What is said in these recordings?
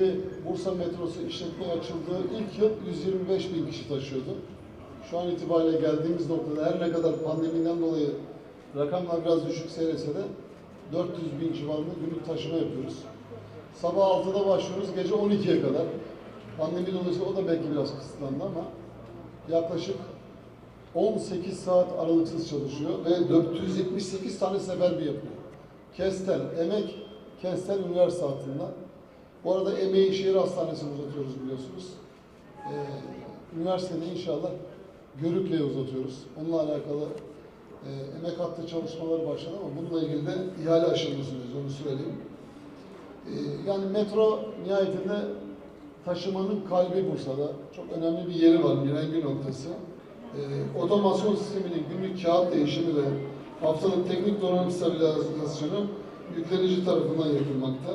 Gibi Bursa metrosu işletmeye açıldığı ilk yıl 125 bin kişi taşıyordu. Şu an itibariyle geldiğimiz noktada her ne kadar pandemiden dolayı rakamlar biraz düşük seyrese de 400 bin civarında günlük taşıma yapıyoruz. Sabah 6'da başlıyoruz, gece 12'ye kadar. Pandemi dolayısıyla o da belki biraz kısıtlandı ama yaklaşık 18 saat aralıksız çalışıyor ve 478 tane seferbi yapıyor. Kestel, Emek, Kestel üniversite hattında. Bu arada emeği şehir hastanesine uzatıyoruz biliyorsunuz. Ee, üniversitede inşallah Görükle'ye uzatıyoruz. Onunla alakalı e, emek hattı çalışmaları başladı ama bununla ilgili de ihale aşamasındayız, onu söyleyeyim. Ee, yani metro nihayetinde taşımanın kalbi Bursa'da. Çok önemli bir yeri var, mirengi noktası. Ee, otomasyon sisteminin günlük kağıt değişimi ve haftalık teknik donanım stabilizasyonu yüklenici tarafından yapılmakta.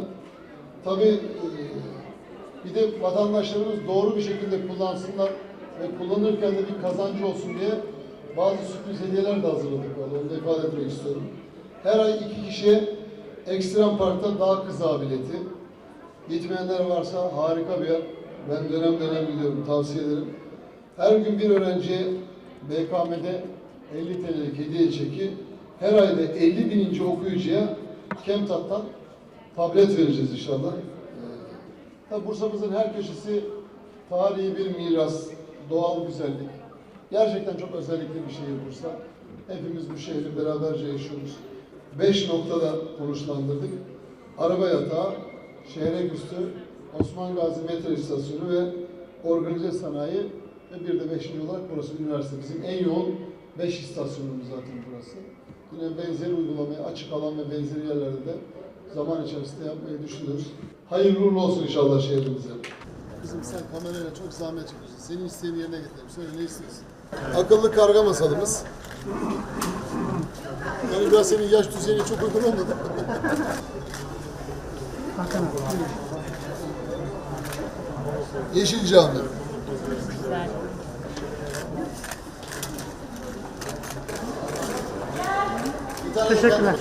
Tabii e, bir de vatandaşlarımız doğru bir şekilde kullansınlar ve kullanırken de bir kazancı olsun diye bazı sürpriz hediyeler de hazırladık. Vallahi Onu da ifade etmek istiyorum. Her ay iki kişiye Ekstrem Park'ta dağ kızağı bileti. Gitmeyenler varsa harika bir yer. Ben dönem dönem gidiyorum, tavsiye ederim. Her gün bir öğrenciye BKM'de 50 TL'lik hediye çeki, her ayda 50 bininci okuyucuya Kemtat'tan tablet vereceğiz inşallah. Ee, tabi Bursa'mızın her köşesi tarihi bir miras, doğal güzellik. Gerçekten çok özellikli bir şehir Bursa. Hepimiz bu şehri beraberce yaşıyoruz. Beş noktada konuşlandırdık. Araba yatağı, şehre üstü, Osman Gazi metro istasyonu ve organize sanayi ve bir de beşinci olarak burası üniversite. Bizim en yoğun beş istasyonumuz zaten burası. Yine benzeri uygulamaya açık alan ve benzeri yerlerde de zaman içerisinde yapmayı düşünüyoruz. Hayırlı uğurlu olsun inşallah şehrimize. Kızım sen kamerayla çok zahmet çekiyorsun. Senin isteğini yerine getirelim. Söyle ne istiyorsun? Akıllı karga masalımız. Yani biraz senin yaş düzeyine çok uygun olmadı. Yeşil Cami. Teşekkürler.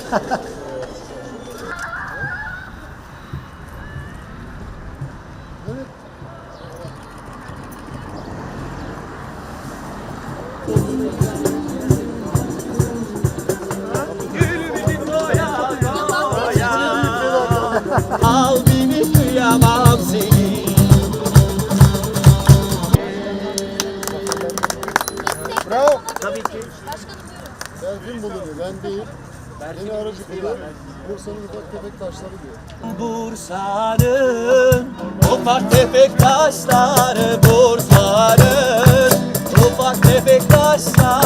Tabii ki Berfin bulunuyor. Ben değil. Beni aracı kılıyor. Bursa'nın ufak tefek taşları diyor. Bursa'nın ufak tefek taşları Bursa'nın ufak tefek taşları